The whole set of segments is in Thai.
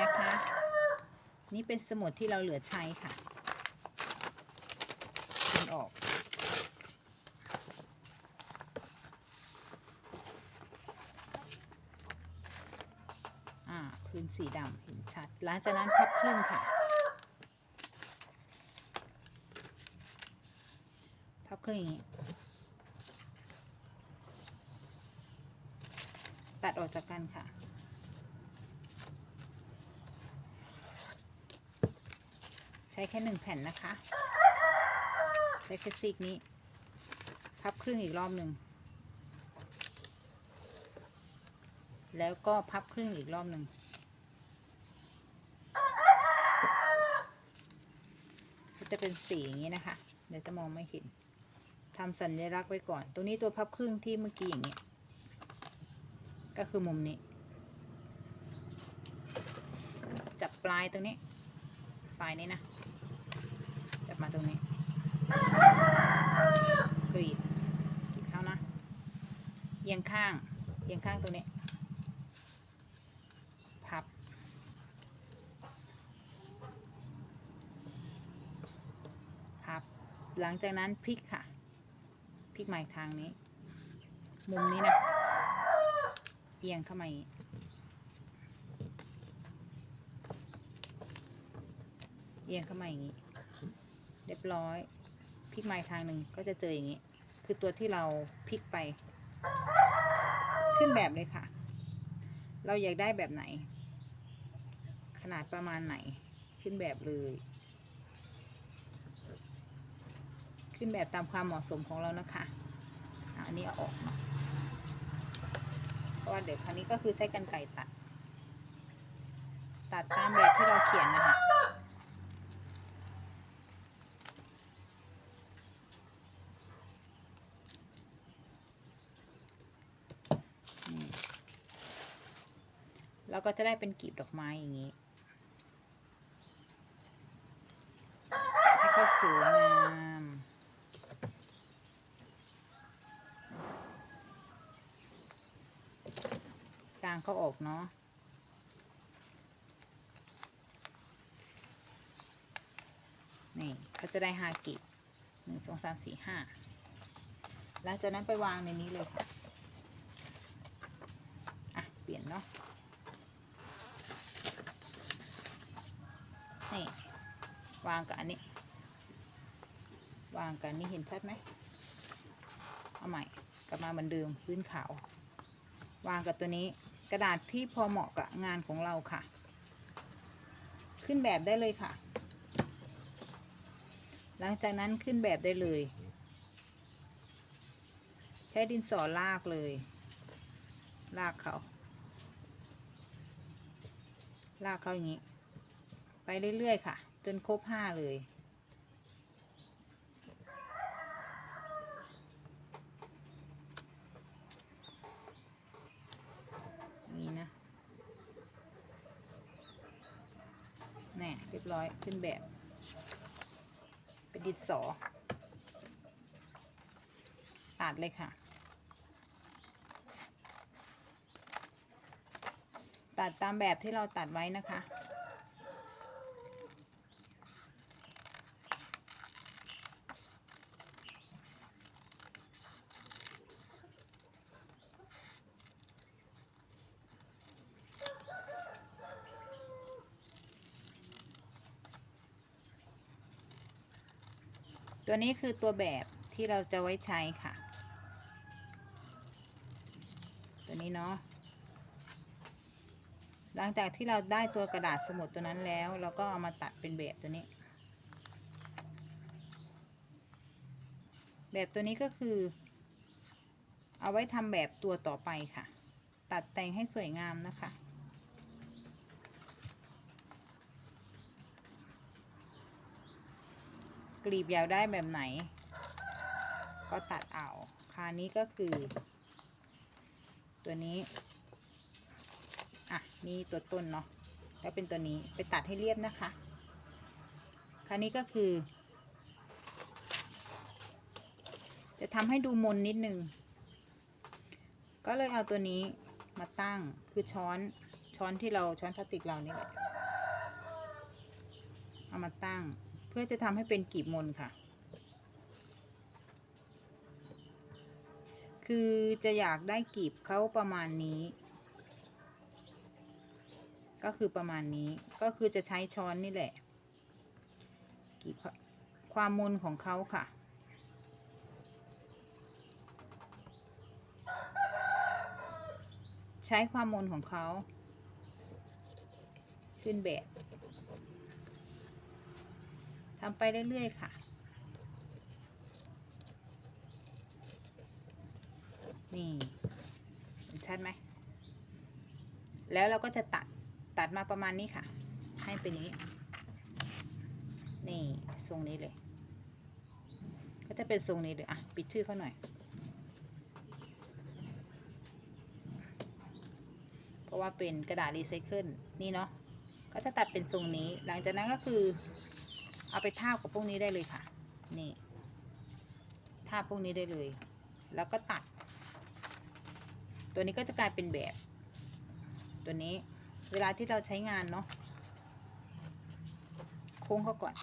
นะคะ นี่เป็นสมุดที่เราเหลือใช้ค่ะดึงออก อ่าพื้นสีดำเห็นชัด หลังจากนั้นพับครึ่งค่ะ พับครึ่งอย่างนี้ ตัดออกจากกันค่ะ ใช้แค่หนึ่งแผ่นนะคะใช้แค่ซีกนี้ พับครึ่งอีกรอบหนึ่ง แล้วก็พับครึ่งอีกรอบหนึ่ง จะเป็นสีอย่างนี้นะคะ เดี๋ยวจะมองไม่เห็นทำสัญลักษณ์ไว้ก่อน ตรงนี้ตัวพับครึ่งที่เมื่อกี้อย่างนี้ ก็คือมุมนี้ จับปลายตรงนี้ ปลายนี้นะ มาตรงนี้กรีดกรีดเข้านะเอียงข้างเอียงข้างตรงนี้ พับ พับ หลังจากนั้นพลิกค่ะ พลิกมาอีกทางนี้ มุมนี้นะ เอียงเข้ามาอีกเอียงเข้ามาอย่างนี้ เรียบร้อยพลิกมาทางหนึ่งก็จะเจออย่างนี้ คือตัวที่เราพลิกไป ขึ้นแบบเลยค่ะ เราอยากได้แบบไหน ขนาดประมาณไหนขึ้นแบบเลย ขึ้นแบบตามความเหมาะสมของเรานะคะอันนี้เอาออกเนาะเพราะว่าเดี๋ยวครั้งนี้ก็คือใช้กันไก่ตัด ตัดตามแบบที่เราเขียนนะคะนี่ เราก็จะได้เป็นกลีบดอกไม้อย่างนี้ ให้เขาสวยงามกลางเขาออกเนาะนี่ก็จะได้ห้ากีบหนึ่งสองสามสี่ห้าหลังจากนั้นไปวางในนี้เลยค่ะ อะ เปลี่ยนเนาะ นี่ วางกับอันนี้ วางกับอันนี้เห็นชัดไหมเอาใหม่กลับมาเหมือนเดิมพื้นขาว วางกับตัวนี้กระดาษที่พอเหมาะกับงานของเราค่ะ ขึ้นแบบได้เลยค่ะ หลังจากนั้นขึ้นแบบได้เลย ใช้ดินสอลากเลย ลากเขาลากเขาอย่างนี้ ไปเรื่อยๆค่ะ จนครบห้าเลย นี่นะแน่เรียบร้อยขึ้นแบบเป็นดินสอ ตัดเลยค่ะ ตัดตามแบบที่เราตัดไว้นะคะ ตัวนี้คือตัวแบบที่เราจะไว้ใช้ค่ะ ตัวนี้เนาะหลังจากที่เราได้ตัวกระดาษสมุดตัวนั้นแล้ว เราก็เอามาตัดเป็นแบบตัวนี้ แบบตัวนี้ก็คือ เอาไว้ทำแบบตัวต่อไปค่ะ ตัดแต่งให้สวยงามนะคะ กลีบยาวได้แบบไหน ก็ตัดเอาคานี้ก็คือ ตัวนี้ อะนี่ตัวต้นเนาะแล้วเป็นตัวนี้ไปตัดให้เรียบนะคะคานี้ก็คือ จะทำให้ดูมนนิดนึง ก็เลยเอาตัวนี้มาตั้งคือช้อนช้อนที่เราช้อนพลาสติกเรานี่แหละเอามาตั้ง เพื่อจะทำให้เป็นกีบมนค่ะ คือจะอยากได้กีบเขาประมาณนี้ ก็คือประมาณนี้ก็คือจะใช้ช้อนนี่แหละ กีบความมนของเขาค่ะใช้ความมนของเขา ขึ้นแบบ ทำไปเรื่อยๆค่ะ นี่ชัดไหม แล้วเราก็จะตัดตัดมาประมาณนี้ค่ะ ให้เป็นอย่างนี้ นี่ทรงนี้เลย ก็จะเป็นทรงนี้เลยอะ ปิดชื่อเขาหน่อยเพราะว่าเป็นกระดาษรีไซเคิลนี่เนาะก็จะตัดเป็นทรงนี้ หลังจากนั้นก็คือ เอาไปทาบกับพวกนี้ได้เลยค่ะ นี่ทาบพวกนี้ได้เลย แล้วก็ตัด ตัวนี้ก็จะกลายเป็นแบบ ตัวนี้เวลาที่เราใช้งานเนาะโค้งเขาก่อน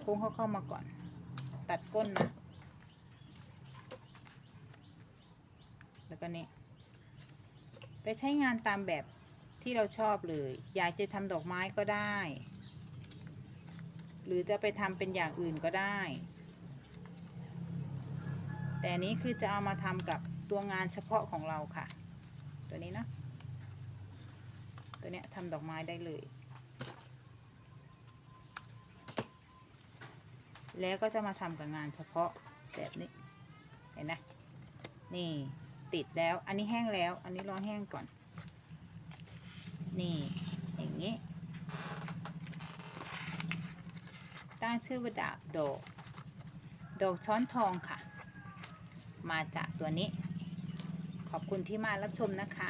โค้งเขาเข้ามาก่อน ตัดก้นนะ แล้วก็นี่ไปใช้งานตามแบบที่เราชอบเลย อยากจะทำดอกไม้ก็ได้ หรือจะไปทำเป็นอย่างอื่นก็ได้ แต่นี้คือจะเอามาทำกับตัวงานเฉพาะของเราค่ะ ตัวนี้นะตัวเนี้ยทำดอกไม้ได้เลย แล้วก็จะมาทำกับงานเฉพาะแบบนี้ เห็นนะนี่ติดแล้ว อันนี้แห้งแล้ว อันนี้รอแห้งก่อน นี่ ตั้งชื่อว่าดาบดอกดอกช้อนทองค่ะ มาจากตัวนี้ ขอบคุณที่มารับชมนะคะ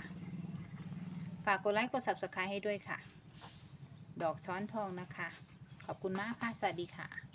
ฝากกดไลค์กด subscribe ให้ด้วยค่ะ ดอกช้อนทองนะคะ ขอบคุณมากค่ะ สวัสดีค่ะ